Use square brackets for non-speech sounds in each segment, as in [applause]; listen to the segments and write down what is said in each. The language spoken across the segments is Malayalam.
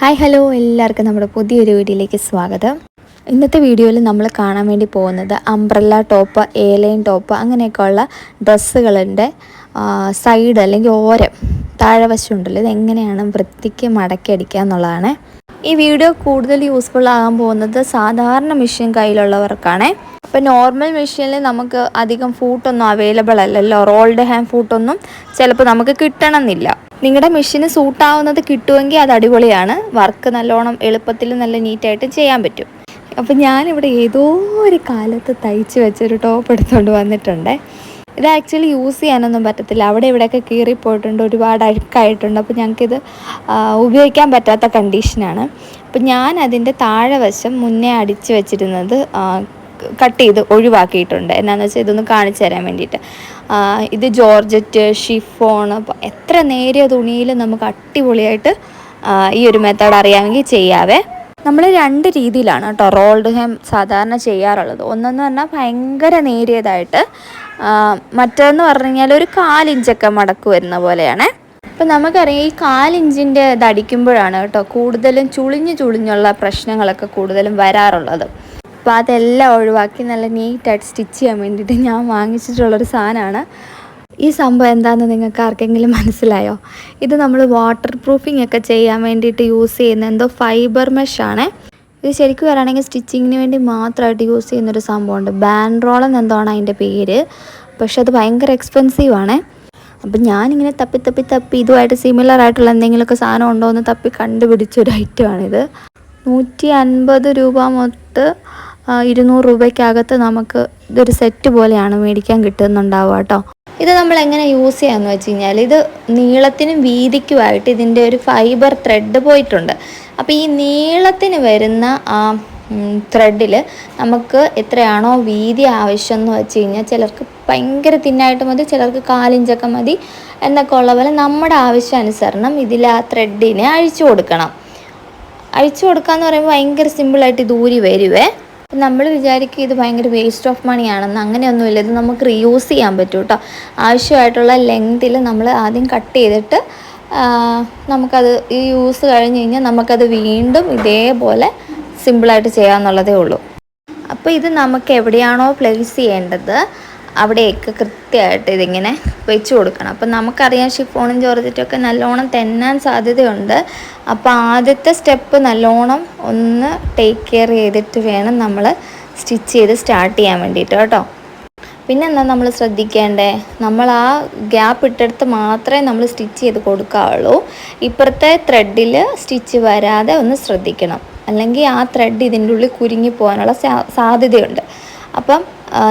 Hi hello. എല്ലാവർക്കും നമ്മുടെ പുതിയൊരു വീഡിയോയിലേക്ക് സ്വാഗതം. ഇന്നത്തെ വീഡിയോയിൽ നമ്മൾ കാണാൻ വേണ്ടി പോകുന്നത് അംബ്രല്ല ടോപ്പ് ഏലൈൻ ടോപ്പ് അങ്ങനെയൊക്കെയുള്ള ഡ്രസ്സുകളുടെ സൈഡ് അല്ലെങ്കിൽ ഓരം താഴെ വശം ഉണ്ടല്ലോ ഇതെങ്ങനെയാണ് വൃത്തിക്ക് മടക്കി അടിക്കുക എന്നുള്ളതാണ്. ഈ വീഡിയോ കൂടുതൽ യൂസ്ഫുൾ ആകാൻ പോകുന്നത് സാധാരണ മെഷീൻ കയ്യിലുള്ളവർക്കാണ്. അപ്പോൾ നോർമൽ മെഷീനിൽ നമുക്ക് അധികം ഫൂട്ടൊന്നും അവൈലബിൾ അല്ലല്ലോ. റോൾഡ് ഹാൻഡ് ഫൂട്ടൊന്നും ചിലപ്പോൾ നമുക്ക് കിട്ടണമെന്നില്ല. നിങ്ങളുടെ മെഷീന് സൂട്ടാവുന്നത് കിട്ടുമെങ്കിൽ അത് അടിപൊളിയാണ്. വർക്ക് നല്ലോണം എളുപ്പത്തിൽ നല്ല നീറ്റായിട്ട് ചെയ്യാൻ പറ്റും. അപ്പം ഞാനിവിടെ ഏതോ ഒരു കാലത്ത് തയ്ച്ച് വെച്ചൊരു ടോപ്പ് എടുത്തുകൊണ്ട് വന്നിട്ടുണ്ട്. ഇത് ആക്ച്വലി യൂസ് ചെയ്യാനൊന്നും പറ്റത്തില്ല. അവിടെ ഇവിടെയൊക്കെ കീറിപ്പോയിട്ടുണ്ട്. ഒരുപാട് അഴുക്കായിട്ടുണ്ട്. അപ്പോൾ ഞങ്ങൾക്കിത് ഉപയോഗിക്കാൻ പറ്റാത്ത കണ്ടീഷനാണ് അപ്പം ഞാൻ അതിന്റെ താഴെ വശം മുന്നേ അടിച്ച് വെച്ചിരുന്നത് കട്ട് ചെയ്ത് ഒഴിവാക്കിയിട്ടുണ്ട്. എന്നാന്ന് വെച്ചാൽ ഇതൊന്ന് കാണിച്ചു തരാൻ വേണ്ടിയിട്ട്. ഇത് ജോർജറ്റ് ഷിഫോൺ എത്ര നേരിയ തുണിയിൽ നമുക്ക് അടിപൊളിയായിട്ട് ഈ ഒരു മെത്തേഡ് അറിയാമെങ്കിൽ ചെയ്യാവേ. നമ്മൾ രണ്ട് രീതിയിലാണ് കേട്ടോ റോൾഡ് ഹെം സാധാരണ ചെയ്യാറുള്ളത്. ഒന്നെന്ന് പറഞ്ഞാൽ ഭയങ്കര നേരിയതായിട്ട് മറ്റേന്ന് പറഞ്ഞു കഴിഞ്ഞാൽ ഒരു കാലിഞ്ചൊക്കെ മടക്ക് വരുന്ന പോലെയാണ്. അപ്പം നമുക്കറിയാം ഈ കാലിഞ്ചിന്റെ ഇത് അടിക്കുമ്പോഴാണ് കേട്ടോ കൂടുതലും ചുളിഞ്ഞു ചുളിഞ്ഞുള്ള പ്രശ്നങ്ങളൊക്കെ കൂടുതലും വരാറുള്ളത്. അപ്പോൾ അതെല്ലാം ഒഴിവാക്കി നല്ല നീറ്റായിട്ട് സ്റ്റിച്ച് ചെയ്യാൻ വേണ്ടിയിട്ട് ഞാൻ വാങ്ങിച്ചിട്ടുള്ളൊരു സാധനമാണ്. ഈ സംഭവം എന്താണെന്ന് നിങ്ങൾക്ക് ആർക്കെങ്കിലും മനസ്സിലായോ? ഇത് നമ്മൾ വാട്ടർ പ്രൂഫിംഗ് ഒക്കെ ചെയ്യാൻ വേണ്ടിയിട്ട് യൂസ് ചെയ്യുന്ന എന്തോ ഫൈബർ മെഷ് ആണ്. ഇത് ശരിക്കും പറയുകയാണെങ്കിൽ സ്റ്റിച്ചിങ്ങിന് വേണ്ടി മാത്രമായിട്ട് യൂസ് ചെയ്യുന്നൊരു സംഭവമുണ്ട്. ബാൻഡ്രോൾ എന്താണ് അതിന്റെ പേര്? പക്ഷെ അത് ഭയങ്കര എക്സ്പെൻസീവ് ആണ്. അപ്പം ഞാനിങ്ങനെ തപ്പി തപ്പി തപ്പി ഇതുമായിട്ട് സിമിലർ ആയിട്ടുള്ള എന്തെങ്കിലുമൊക്കെ സാധനം ഉണ്ടോ എന്ന് തപ്പി കണ്ടുപിടിച്ചൊരു ഐറ്റമാണിത് നൂറ്റി അൻപത് രൂപ മൊത്ത് ഇരുന്നൂറ് രൂപയ്ക്കകത്ത് നമുക്ക് ഇതൊരു സെറ്റ് പോലെയാണ് മേടിക്കാൻ കിട്ടുന്നുണ്ടാവുക കേട്ടോ. ഇത് നമ്മൾ എങ്ങനെ യൂസ് ചെയ്യാന്ന് വെച്ച് കഴിഞ്ഞാൽ ഇത് നീളത്തിനും വീതിക്കുമായിട്ട് ഇതിന്റെ ഒരു ഫൈബർ ത്രെഡ് പോയിട്ടുണ്ട്. അപ്പോൾ ഈ നീളത്തിന് വരുന്ന ആ ത്രെഡിൽ നമുക്ക് എത്രയാണോ വീതി ആവശ്യം എന്ന് വെച്ച് കഴിഞ്ഞാൽ ചിലർക്ക് ഭയങ്കര തിന്നായിട്ട് മതി ചിലർക്ക് കാലിഞ്ചൊക്കെ മതി എന്നൊക്കെ ഉള്ള പോലെ നമ്മുടെ ആവശ്യാനുസരണം ഇതിൽ ആ ത്രെഡിനെ അഴിച്ചു കൊടുക്കണം. അഴിച്ചു കൊടുക്കുക എന്ന് പറയുമ്പോൾ ഭയങ്കര സിമ്പിളായിട്ട് ഊരി വരുവേ. നമ്മൾ വിചാരിക്കും ഇത് ഭയങ്കര വേസ്റ്റ് ഓഫ് മണി ആണെന്ന്. അങ്ങനെയൊന്നുമില്ല. ഇത് നമുക്ക് റീയൂസ് ചെയ്യാൻ പറ്റും കേട്ടോ ആവശ്യമായിട്ടുള്ള ലെങ്തിൽ നമ്മൾ ആദ്യം കട്ട് ചെയ്തിട്ട് നമുക്കത് ഈ യൂസ് കഴിഞ്ഞ് കഴിഞ്ഞാൽ നമുക്കത് വീണ്ടും ഇതേപോലെ സിമ്പിളായിട്ട് ചെയ്യാമെന്നുള്ളതേ ഉള്ളൂ. അപ്പോൾ ഇത് നമുക്ക് എവിടെയാണോ പ്ലേസ് ചെയ്യേണ്ടത് അവിടെയൊക്കെ കൃത്യമായിട്ട് ഇതിങ്ങനെ വെച്ച് കൊടുക്കണം. അപ്പം നമുക്കറിയാം ഷിഫോണും ജോർജറ്റൊക്കെ നല്ലോണം തെന്നാൻ സാധ്യതയുണ്ട്. അപ്പോൾ ആദ്യത്തെ സ്റ്റെപ്പ് നല്ലോണം ഒന്ന് ടേക്ക് കെയർ ചെയ്തിട്ട് വേണം നമ്മൾ സ്റ്റിച്ച് ചെയ്ത് സ്റ്റാർട്ട് ചെയ്യാൻ വേണ്ടിയിട്ട് കേട്ടോ. പിന്നെ എന്താ നമ്മൾ ശ്രദ്ധിക്കേണ്ടേ? നമ്മൾ ആ ഗ്യാപ്പ് ഇട്ടെടുത്ത് മാത്രമേ നമ്മൾ സ്റ്റിച്ച് ചെയ്ത് കൊടുക്കാവുള്ളൂ. ഇപ്പുറത്തെ ത്രെഡിൽ സ്റ്റിച്ച് വരാതെ ഒന്ന് ശ്രദ്ധിക്കണം. അല്ലെങ്കിൽ ആ ത്രെഡ് ഇതിന്റെ ഉള്ളിൽ കുരുങ്ങി പോകാനുള്ള സാധ്യതയുണ്ട്. അപ്പം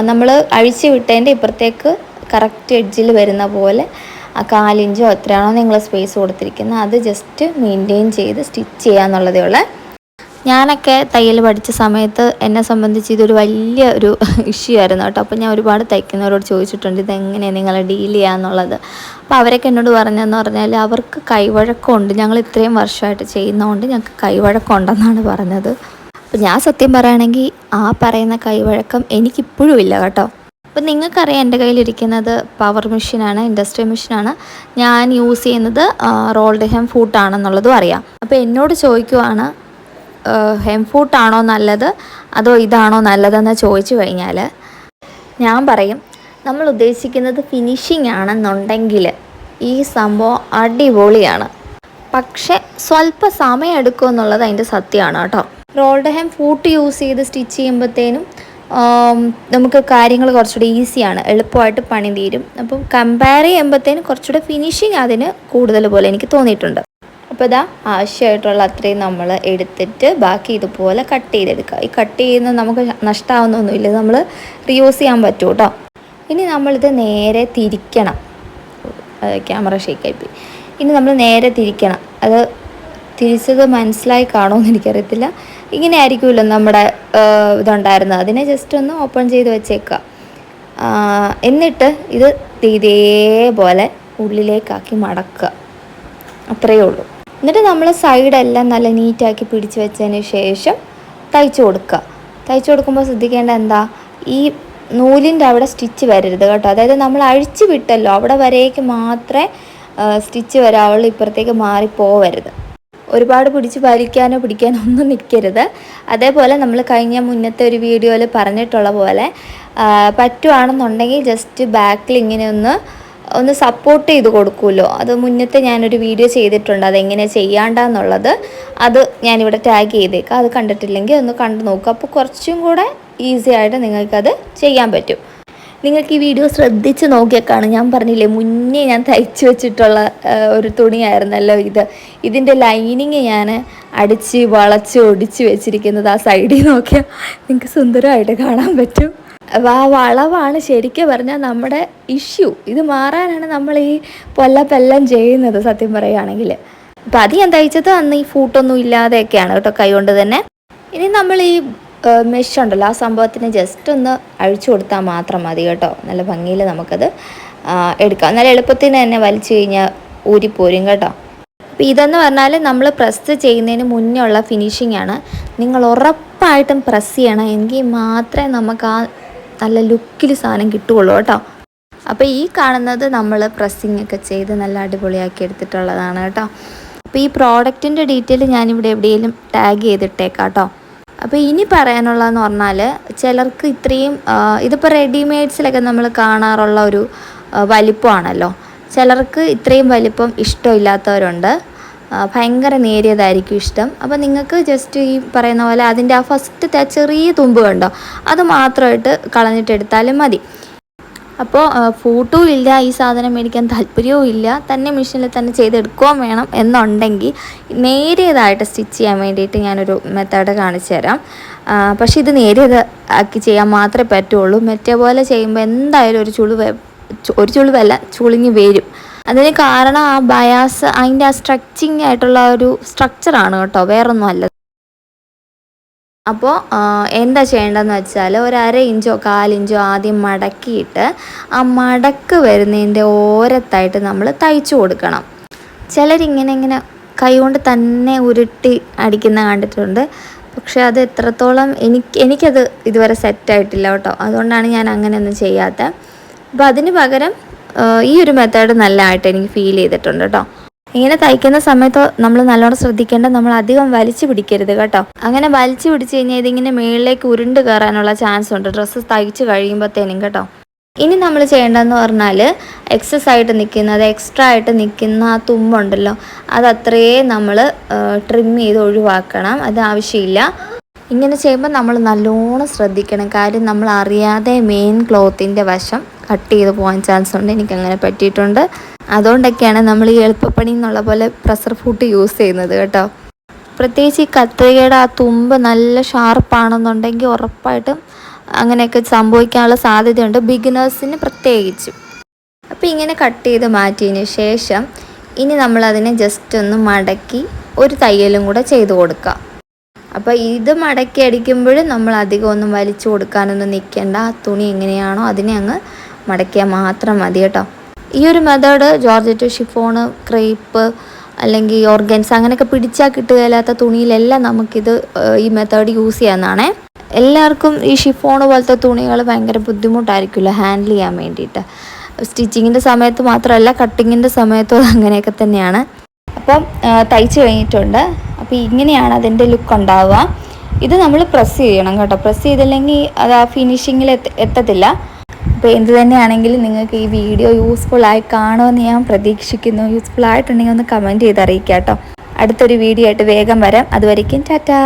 നമ്മൾ അഴിച്ചു വിട്ടതിന്റെ ഇപ്പുറത്തേക്ക് കറക്റ്റ് എഡ്ജിൽ വരുന്ന പോലെ ആ കാലിഞ്ചോ എത്രയാണോ നിങ്ങൾ സ്പേസ് കൊടുത്തിരിക്കുന്നത് അത് ജസ്റ്റ് മെയിന്റെയിൻ ചെയ്ത് സ്റ്റിച്ച് ചെയ്യാന്നുള്ളതേ ഉള്ളൂ. ഞാനൊക്കെ തയ്യൽ പഠിച്ച സമയത്ത് എന്നെ സംബന്ധിച്ച് ഇതൊരു വലിയ ഒരു [laughs] ഇഷ്യൂ ആയിരുന്നു കേട്ടോ. അപ്പോൾ ഞാൻ ഒരുപാട് തയ്ക്കുന്നവരോട് ചോദിച്ചിട്ടുണ്ട് ഇതെങ്ങനെയാണ് നിങ്ങൾ ഡീൽ ചെയ്യാന്നുള്ളത്. അപ്പോൾ അവരൊക്കെ എന്നോട് പറഞ്ഞതെന്ന് പറഞ്ഞാൽ അവർക്ക് കൈവഴക്കമുണ്ട്. ഞങ്ങൾ ഇത്രയും വർഷമായിട്ട് ചെയ്യുന്നതുകൊണ്ട് ഞങ്ങൾക്ക് കൈവഴക്കമുണ്ടെന്നാണ് പറഞ്ഞത്. അപ്പോൾ ഞാൻ സത്യം പറയുകയാണെങ്കിൽ ആ പറയുന്ന കൈവഴക്കം എനിക്കിപ്പോഴും ഇല്ല കേട്ടോ. അപ്പോൾ നിങ്ങൾക്കറിയാം എന്റെ കയ്യിലിരിക്കുന്നത് പവർ മെഷീനാണ് ഇൻഡസ്ട്രി മെഷീനാണ് ഞാൻ യൂസ് ചെയ്യുന്നത് റോൾഡ് ഹെം ഫൂട്ടാണെന്നുള്ളതും അറിയാം. അപ്പോൾ എന്നോട് ചോദിക്കുവാണ് ഹെം ഫൂട്ടാണോ നല്ലത്? അതോ ഇതാണോ നല്ലതെന്ന് ചോദിച്ചു കഴിഞ്ഞാൽ ഞാൻ പറയും നമ്മൾ ഉദ്ദേശിക്കുന്നത് ഫിനിഷിംഗ് ആണെന്നുണ്ടെങ്കിൽ ഈ സംഭവം അടിപൊളിയാണ്. പക്ഷെ സ്വല്പ സമയം എടുക്കുമെന്നുള്ളത് അതിന്റെ സത്യമാണ് കേട്ടോ. റോൾഡ് ഹെം ഫൂട്ട് യൂസ് ചെയ്ത് സ്റ്റിച്ച് ചെയ്യുമ്പോഴത്തേനും നമുക്ക് കാര്യങ്ങൾ കുറച്ചുകൂടി ഈസിയാണ്. എളുപ്പമായിട്ട് പണി തീരും. അപ്പം കമ്പയർ ചെയ്യുമ്പോഴത്തേനും കുറച്ചുകൂടെ ഫിനിഷിങ് അതിന് കൂടുതൽ പോലെ എനിക്ക് തോന്നിയിട്ടുണ്ട്. അപ്പോൾ ഇതാ ആവശ്യമായിട്ടുള്ള അത്രയും നമ്മൾ എടുത്തിട്ട് ബാക്കി ഇതുപോലെ കട്ട് ചെയ്തെടുക്കുക. ഈ കട്ട് ചെയ്യുന്നത് നമുക്ക് നഷ്ടമാവുന്നൊന്നുമില്ല നമ്മൾ റിയൂസ് ചെയ്യാൻ പറ്റും കേട്ടോ ഇനി നമ്മളിത് നേരെ തിരിക്കണം. ക്യാമറ ഷേക്ക് ഷേക്കായിപ്പോയി ഇനി നമ്മൾ നേരെ തിരിക്കണം. അത് തിരിച്ചത് മനസ്സിലായി കാണുമെന്ന് എനിക്കറിയത്തില്ല. ഇങ്ങനെ ആയിരിക്കുമല്ലോ നമ്മുടെ ഇതുണ്ടായിരുന്നത്. അതിനെ ജസ്റ്റ് ഒന്ന് ഓപ്പൺ ചെയ്ത് വെച്ചേക്കുക. എന്നിട്ട് ഇത് ഇതേപോലെ ഉള്ളിലേക്കാക്കി മടക്കുക. അത്രയേ ഉള്ളൂ. എന്നിട്ട് നമ്മൾ സൈഡെല്ലാം നല്ല നീറ്റാക്കി പിടിച്ച് വെച്ചതിന് ശേഷം തയ്ച്ചു കൊടുക്കുക. തയ്ച്ചു കൊടുക്കുമ്പോൾ ശ്രദ്ധിക്കേണ്ട എന്താ? ഈ നൂലിന്റെ അവിടെ സ്റ്റിച്ച് വരരുത് കേട്ടോ. അതായത് നമ്മൾ അഴിച്ചു വിട്ടല്ലോ. അവിടെ വരേക്ക് മാത്രമേ സ്റ്റിച്ച് വരാവുള്ളൂ. ഇപ്പുറത്തേക്ക് മാറിപ്പോവരുത്. ഒരുപാട് പിടിച്ച് വലിക്കാനോ പിടിക്കാനോ ഒന്നും നിൽക്കരുത്. അതേപോലെ നമ്മൾ കഴിഞ്ഞ മുന്നത്തെ ഒരു വീഡിയോയിൽ പറഞ്ഞിട്ടുള്ള പോലെ പറ്റുവാണെന്നുണ്ടെങ്കിൽ ജസ്റ്റ് ബാക്കിൽ ഇങ്ങനെ ഒന്ന് ഒന്ന് സപ്പോർട്ട് ചെയ്ത് കൊടുക്കുമല്ലോ. അത് മുന്നത്തെ ഞാനൊരു വീഡിയോ ചെയ്തിട്ടുണ്ട് അതെങ്ങനെ ചെയ്യാണ്ടെന്നുള്ളത്. അത് ഞാനിവിടെ ടാഗ് ചെയ്തേക്കാം. അത് കണ്ടിട്ടില്ലെങ്കിൽ ഒന്ന് കണ്ടു നോക്കുക. അപ്പോൾ കുറച്ചും കൂടെ ഈസി ആയിട്ട് നിങ്ങൾക്കത് ചെയ്യാൻ പറ്റും. നിങ്ങൾക്ക് ഈ വീഡിയോ ശ്രദ്ധിച്ച് നോക്കിയേക്കാണ് ഞാൻ പറഞ്ഞില്ലേ മുന്നേ ഞാൻ തയ്ച്ചു വെച്ചിട്ടുള്ള ഒരു തുണിയായിരുന്നല്ലോ ഇത്. ഇതിന്റെ ലൈനിങ് ഞാൻ അടിച്ച് വളച്ച് ഒടിച്ച് വെച്ചിരിക്കുന്നത് ആ സൈഡിൽ നോക്കിയാൽ നിങ്ങൾക്ക് സുന്ദരമായിട്ട് കാണാൻ പറ്റും. ആ വളവാണ് ശരിക്കും പറഞ്ഞാൽ നമ്മുടെ ഇഷ്യൂ ഇത് മാറാനാണ് നമ്മൾ ഈ പൊല്ലപ്പെല്ലാം ചെയ്യുന്നത് സത്യം പറയുകയാണെങ്കിൽ. അപ്പോൾ അത് ഞാൻ തയ്ച്ചത് അന്ന് ഈ ഫൂട്ടൊന്നും ഇല്ലാതെയൊക്കെയാണ് കേട്ടോ കൈ കൊണ്ട് തന്നെ. ഇനി നമ്മൾ ഈ മെഷ് ഉണ്ടല്ലോ. ആ സംഭവത്തിന് ജസ്റ്റ് ഒന്ന് അഴിച്ചു കൊടുത്താൽ മാത്രം മതി കേട്ടോ. നല്ല ഭംഗിയിൽ നമുക്കത് എടുക്കാം. നല്ല എളുപ്പത്തിന് തന്നെ വലിച്ചു കഴിഞ്ഞാൽ ഊരിപ്പോരും കേട്ടോ. അപ്പോൾ ഇതെന്ന് പറഞ്ഞാൽ നമ്മൾ പ്രസ് ചെയ്യുന്നതിന് മുന്നേ ഉള്ള ഫിനിഷിംഗ് ആണ്. നിങ്ങൾ ഉറപ്പായിട്ടും പ്രസ് ചെയ്യണം. എങ്കിൽ മാത്രമേ നമുക്ക് ആ നല്ല ലുക്കിൽ സാധനം കിട്ടുകയുള്ളൂ കേട്ടോ. അപ്പോൾ ഈ കാണുന്നത് നമ്മൾ പ്രസ്സിങ് ഒക്കെ ചെയ്ത് നല്ല അടിപൊളിയാക്കി എടുത്തിട്ടുള്ളതാണ് കേട്ടോ. അപ്പോൾ ഈ പ്രോഡക്റ്റിന്റെ ഡീറ്റെയിൽ ഞാനിവിടെ എവിടെയെങ്കിലും ടാഗ് ചെയ്തിട്ടേക്കാം കേട്ടോ. അപ്പോൾ ഇനി പറയാനുള്ളതെന്ന് പറഞ്ഞാൽ ചിലർക്ക് ഇത്രയും ഇതിപ്പോൾ റെഡിമെയ്ഡ്സിലൊക്കെ നമ്മൾ കാണാറുള്ള ഒരു വലിപ്പമാണല്ലോ. ചിലർക്ക് ഇത്രയും വലിപ്പം ഇഷ്ടമില്ലാത്തവരുണ്ട്. ഭയങ്കര നേരിയതായിരിക്കും ഇഷ്ടം. അപ്പോൾ നിങ്ങൾക്ക് ജസ്റ്റ് ഈ പറയുന്ന പോലെ അതിന്റെ ആ ഫസ്റ്റത്തെ ചെറിയ തുമ്പ് കണ്ടോ? അത് മാത്രമായിട്ട് കളഞ്ഞിട്ടെടുത്താലും മതി. അപ്പോൾ ഫോട്ടോ ഇല്ല ഈ സാധനം മേടിക്കാൻ താല്പര്യവും ഇല്ല തന്നെ മെഷീനിൽ തന്നെ ചെയ്തെടുക്കുകയും വേണം എന്നുണ്ടെങ്കിൽ നേരിയതായിട്ട് സ്റ്റിച്ച് ചെയ്യാൻ വേണ്ടിയിട്ട് ഞാനൊരു മെത്തേഡ് കാണിച്ചു തരാം. പക്ഷേ ഇത് നേരിയത് ആക്കി ചെയ്യാൻ മാത്രമേ പറ്റുള്ളൂ. മറ്റേ പോലെ ചെയ്യുമ്പോൾ എന്തായാലും ഒരു ചുളിവ് ഒരു ചുളിവല്ല ചുളിഞ്ഞ് വരും. അതിന് കാരണം ആ ബയാസ് അതിന്റെ ആ സ്ട്രക്ചിങ് ആയിട്ടുള്ള ഒരു സ്ട്രക്ചറാണ് കേട്ടോ. വേറൊന്നും അല്ല. അപ്പോൾ എന്താ ചെയ്യേണ്ടതെന്ന് വെച്ചാൽ ഒരു അര ഇഞ്ചോ കാലിഞ്ചോ ആദ്യം മടക്കിയിട്ട് ആ മടക്ക് വരുന്നതിന്റെ ഓരത്തായിട്ട് നമ്മൾ തയ്ച്ചു കൊടുക്കണം. ചിലരിങ്ങനെ ഇങ്ങനെ കൈകൊണ്ട് തന്നെ ഉരുട്ടി അടിക്കുന്ന കണ്ടിട്ടുണ്ട്. പക്ഷെ അത് എത്രത്തോളം എനിക്ക് എനിക്കത് ഇതുവരെ സെറ്റായിട്ടില്ല കേട്ടോ. അതുകൊണ്ടാണ് ഞാൻ അങ്ങനെയൊന്നും ചെയ്യാത്തത്. അപ്പോൾ അതിന് പകരം ഈ ഒരു മെത്തേഡ് നല്ലതായിട്ട് എനിക്ക് ഫീൽ ചെയ്തിട്ടുണ്ട് കേട്ടോ. ഇങ്ങനെ തയ്ക്കുന്ന സമയത്ത് നമ്മൾ നല്ലോണം ശ്രദ്ധിക്കേണ്ടത് നമ്മൾ അധികം വലിച്ചു പിടിക്കരുത് കേട്ടോ. അങ്ങനെ വലിച്ചു പിടിച്ച് കഴിഞ്ഞാൽ ഇതിങ്ങനെ മേളിലേക്ക് ഉരുണ്ട് കയറാനുള്ള ചാൻസ് ഉണ്ട്. ഡ്രസ്സ് തയ്ച്ച് കഴിയുമ്പോഴത്തേനും കേട്ടോ. ഇനി നമ്മൾ ചെയ്യേണ്ടതെന്ന് പറഞ്ഞാൽ എക്സസ് ആയിട്ട് നിൽക്കുന്ന അത് എക്സ്ട്രാ ആയിട്ട് നിൽക്കുന്ന ആ തുമ്പുണ്ടല്ലോ അത് അത്രയേ നമ്മൾ ട്രിം ചെയ്ത് ഒഴിവാക്കണം. അത് ആവശ്യമില്ല. ഇങ്ങനെ ചെയ്യുമ്പോൾ നമ്മൾ നല്ലോണം ശ്രദ്ധിക്കണം. കാര്യം നമ്മൾ അറിയാതെ മെയിൻ ക്ലോത്തിന്റെ വശം കട്ട് ചെയ്ത് പോകാൻ ചാൻസ് ഉണ്ട്. എനിക്കങ്ങനെ പറ്റിയിട്ടുണ്ട്. അതുകൊണ്ടൊക്കെയാണ് നമ്മൾ ഈ എളുപ്പപ്പണി എന്നുള്ള പോലെ പ്രഷർ ഫുഡ് യൂസ് ചെയ്യുന്നത് കേട്ടോ. പ്രത്യേകിച്ച് ഈ കത്രികയുടെ ആ തുമ്പ് നല്ല ഷാർപ്പാണെന്നുണ്ടെങ്കിൽ ഉറപ്പായിട്ടും അങ്ങനെയൊക്കെ സംഭവിക്കാനുള്ള സാധ്യതയുണ്ട്. ബിഗിനേഴ്സിന് പ്രത്യേകിച്ചും. അപ്പോൾ ഇങ്ങനെ കട്ട് ചെയ്ത് മാറ്റിയതിന് ശേഷം ഇനി നമ്മളതിനെ ജസ്റ്റ് ഒന്ന് മടക്കി ഒരു തയ്യലും കൂടെ ചെയ്ത് കൊടുക്കുക അപ്പോൾ ഇത് മടക്കി അടിക്കുമ്പോൾ നമ്മൾ അധികം ഒന്നും വലിച്ചു കൊടുക്കാനൊന്നും നിൽക്കേണ്ട. തുണി എങ്ങനെയാണോ അതിനെ അങ്ങ് മടക്കിയാൽ മാത്രം മതി കേട്ടോ. ഈ ഒരു മെത്തേഡ് ജോർജറ്റ് ഷിഫോണ് ക്രേപ്പ് അല്ലെങ്കിൽ ഓർഗൻസ് അങ്ങനെയൊക്കെ പിടിച്ചാൽ കിട്ടുകയില്ലാത്ത തുണിയിലെല്ലാം നമുക്കിത് ഈ മെത്തേഡ് യൂസ് ചെയ്യാവുന്നതാണേ. എല്ലാവർക്കും ഈ ഷിഫോൺ പോലത്തെ തുണികൾ ഭയങ്കര ബുദ്ധിമുട്ടായിരിക്കുമല്ലോ ഹാൻഡിൽ ചെയ്യാൻ വേണ്ടിയിട്ട്. സ്റ്റിച്ചിങ്ങിന്റെ സമയത്ത് മാത്രമല്ല കട്ടിങ്ങിന്റെ സമയത്തും അങ്ങനെയൊക്കെ തന്നെയാണ്. അപ്പം തയ്ച്ച് കഴിഞ്ഞിട്ടുണ്ട്. അപ്പോൾ ഇങ്ങനെയാണ് അതിന്റെ ലുക്ക് ഉണ്ടാവുക. ഇത് നമ്മൾ പ്രസ് ചെയ്യണം കേട്ടോ. പ്രസ് ചെയ്തില്ലെങ്കിൽ അത് ആ ഫിനിഷിങ്ങിൽ എത്തത്തില്ല. അപ്പോൾ എന്ത് തന്നെയാണെങ്കിലും നിങ്ങൾക്ക് ഈ വീഡിയോ യൂസ്ഫുൾ ആയി കാണുമെന്ന് ഞാൻ പ്രതീക്ഷിക്കുന്നു. യൂസ്ഫുൾ ആയിട്ടുണ്ടെങ്കിൽ ഒന്ന് കമന്റ് ചെയ്ത് അറിയിക്കാം കേട്ടോ അടുത്തൊരു വീഡിയോ ആയിട്ട് വേഗം വരാം. അതുവരയ്ക്കും ടാറ്റാ.